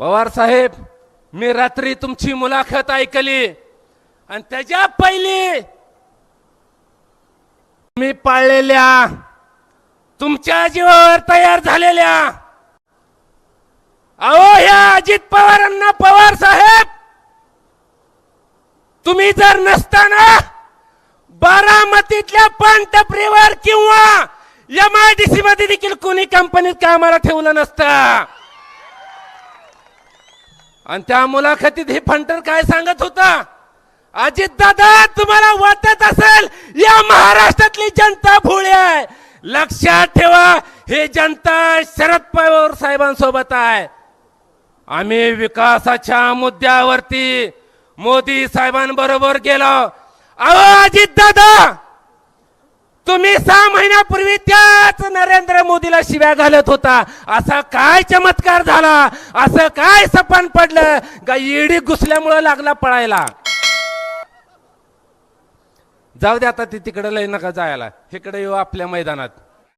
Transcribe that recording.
पवार साहेब मी रात्री तुमची मुलाखत ऐकली. आणि त्याच्या पहिली मी पाळलेल्या तुमच्या जीवावर तयार झालेल्या. अहो ह्या अजित पवारांना पवार साहेब तुम्ही जर नसताना बारामतीतल्या पानटपरीवर किंवा एम आय डी सी मध्ये देखील कोणी कंपनीत कामाला ठेवलं नसतं. आणि त्या मुलाखतीत हे फंटर काय सांगत होता? अजित दादा तुम्हाला वाटत असेल या महाराष्ट्रातली जनता भोळी आहे. लक्षात ठेवा हे जनता शरद पवार साहेबांसोबत आहे. आम्ही विकासाच्या मुद्द्यावरती मोदी साहेबांबरोबर गेलो. अहो अजित दादा महिन्यापूर्वी त्याच नरेंद्र मोदीला शिव्या घालत होता. असा काय चमत्कार झाला? असं काय सपन पडलं? का ईडी घुसल्यामुळं लागला पळायला? जाऊ दे आता ती तिकडे लय नका जायला. इकडे येऊ आपल्या मैदानात.